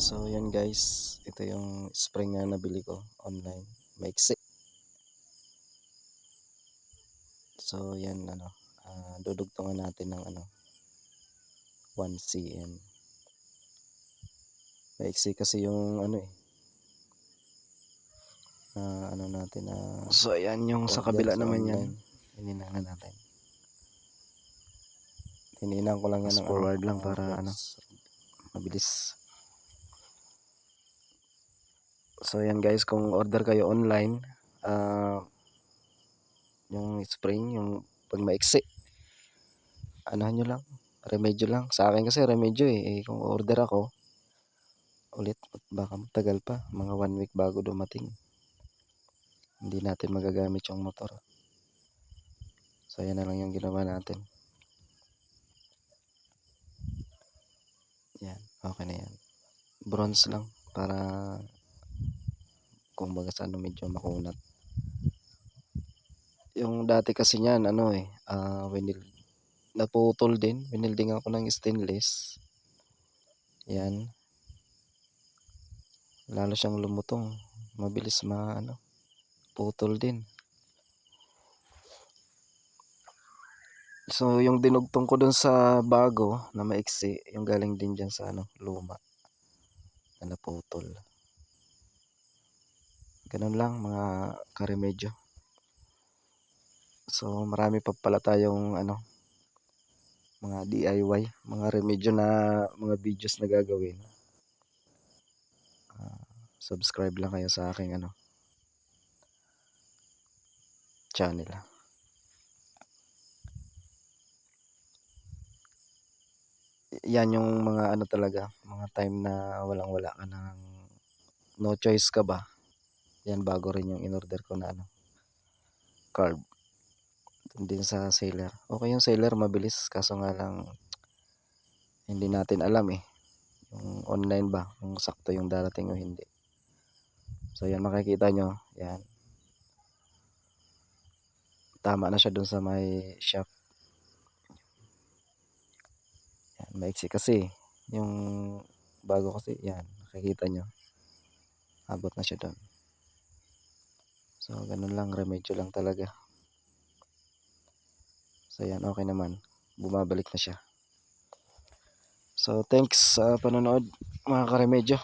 So yan guys, ito yung spring na nabili ko online. Maiksi. So yan ano, ah, dudugtungan natin ng ano 1 cm. Maiksi kasi yung ano eh. ah, ano natin na So ayan yung sa kabila naman yan. Hininan na natin. Hininan ko lang yan ng forward lang para ano mabilis. So yan guys, kung order kayo online, ah yung spring, yung pag maiksi, anahan nyo lang, remedyo lang. Sa akin kasi remedyo eh, eh kung order ako, ulit, baka matagal pa, mga one week bago dumating. Hindi natin magagamit yung motor. So yan na lang yung ginawa natin. Yan, okay na yan. Bronze lang para kung baga sa ano medyo makunat. Yung dati kasi niyan ano eh, ah winil naputol din, winilding ako ng stainless. Yan. Lalo siyang lumutong, mabilis ma ano, putol din. So yung dinugtong ko dun sa bago na maiksi, yung galing din dyan sa ano, luma na naputol. Ganun lang mga karemedyo. So marami pa pala tayong ano mga DIY, mga remedyo na mga videos na gagawin. Ah, subscribe lang kayo sa aking ano channel. Yan yung mga ano talaga, mga time na walang-wala ka ng no choice ka ba? Yan bago rin yung in-order ko na ano carb. Din sa seller. Okay yung seller mabilis kaso nga lang hindi natin alam eh yung online ba kung sakto yung darating o hindi. So yan makikita nyo, yan. Tama na siya dun sa may shop. Yan, maiksi kasi yung bago kasi yan, makikita nyo. Abot na siya dun. So ganun lang, remedyo lang talaga. So yan, okay naman. Bumabalik na siya. So thanks sa panonood mga karemedyo.